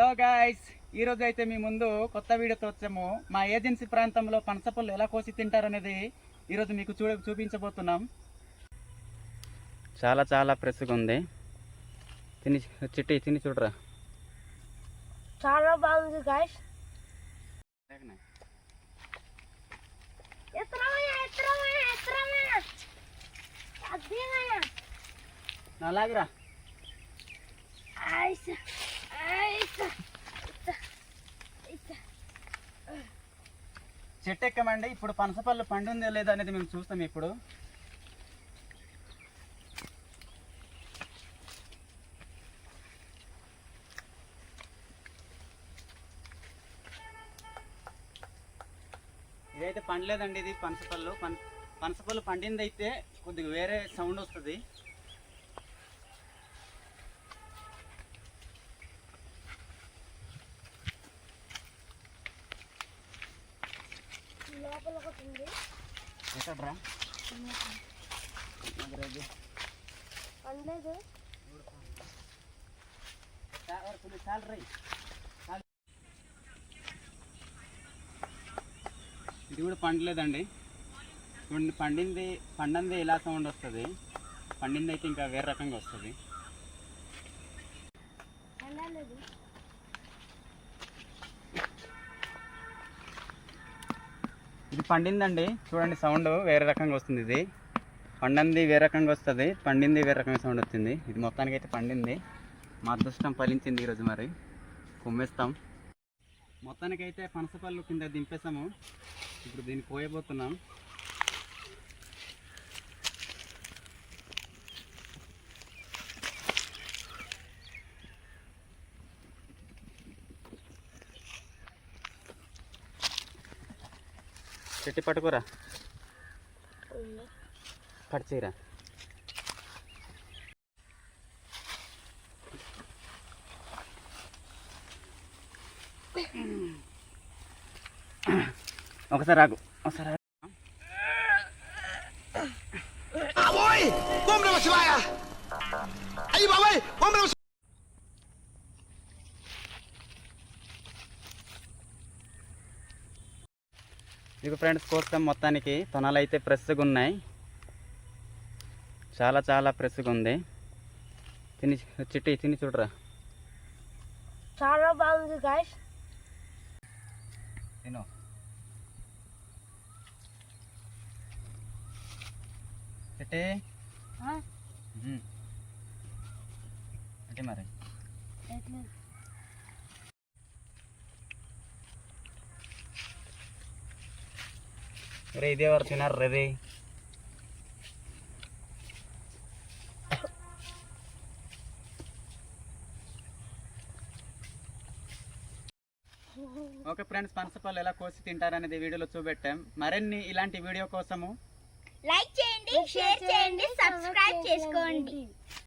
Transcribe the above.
Hello guys ఈ రోజు అయితే మీ ముందు కొత్త వీడియోతో వచ్చాము మా ఏజెన్సీ ప్రాంతంలో పనసపళ్ళు ఎలా కోసి తింటారనేది ఈరోజు మీకు చూడ చూపించబోతున్నాం. చాలా చాలా ఫ్రెష్గా ఉంది. తిని చిట్టి తిని చూడరా. చాలా బాగుంది గాయస్ అలాగరా చెట్టు ఎక్కమండి ఇప్పుడు పనసపళ్ళు పండుందో లేదో అనేది మేము చూస్తాం ఇప్పుడు. ఇదైతే పండలేదండి ఇది పనసపళ్ళు. పన్ పనసపళ్ళు పండిందైతే కొద్దిగా వేరే సౌండ్ వస్తుంది. లోపల ఒకటి ఉంది. ఎక్కడ్రా? అదరేది. పండలేదు చాలు రే, చాలు రే. చాలు. ఇది కూడా పండలేదండి. పండింది పండింది ఇలా సౌండ్ వస్తుంది. పండింది అయితే ఇంకా వేరే రకంగా వస్తుంది. ఇది పండిందండి. చూడండి సౌండ్ వేరే రకంగా వస్తుంది ఇది. పండింది వేరే రకంగా వస్తుంది పండింది వేరే రకంగా సౌండ్ వచ్చింది. ఇది మొత్తానికి అయితే పండింది. మా అదృష్టం ఫలించింది ఈరోజు మరి. కుమ్మేస్తాం. మొత్తానికి అయితే పనసపళ్ళు కింద దింపేసాము ఇప్పుడు దీన్ని కోయబోతున్నాం. చెట్టి పట్టుకోరా. పడిచేయరా ఒకసారి రాకు ఒకసారి ఆగు. బాబోయ్! ఓం నమ శివాయ! అయ్యి బాబాయ్! ఓం నమ ఇక ఫ్రెండ్స్ కోసం మొత్తానికి తొనాలు అయితే ఫ్రెష్గా ఉన్నాయి చాలా చాలా ఫ్రెష్గా ఉంది తిని చిట్టి తిని చూడరా. చాలా బాగుంది గాయస్ తిను. చిట్టి. అంటే మరి? రే ఇదే వారు తినారు రే ఓకే ఫ్రెండ్స్ పనసపళ్ళు ఎలా కోసి తింటారనేది వీడియోలో చూపెట్టాం. మరిన్ని ఇలాంటి వీడియో కోసము లైక్ చేయండి షేర్ చేయండి సబ్స్క్రైబ్ చేసుకోండి.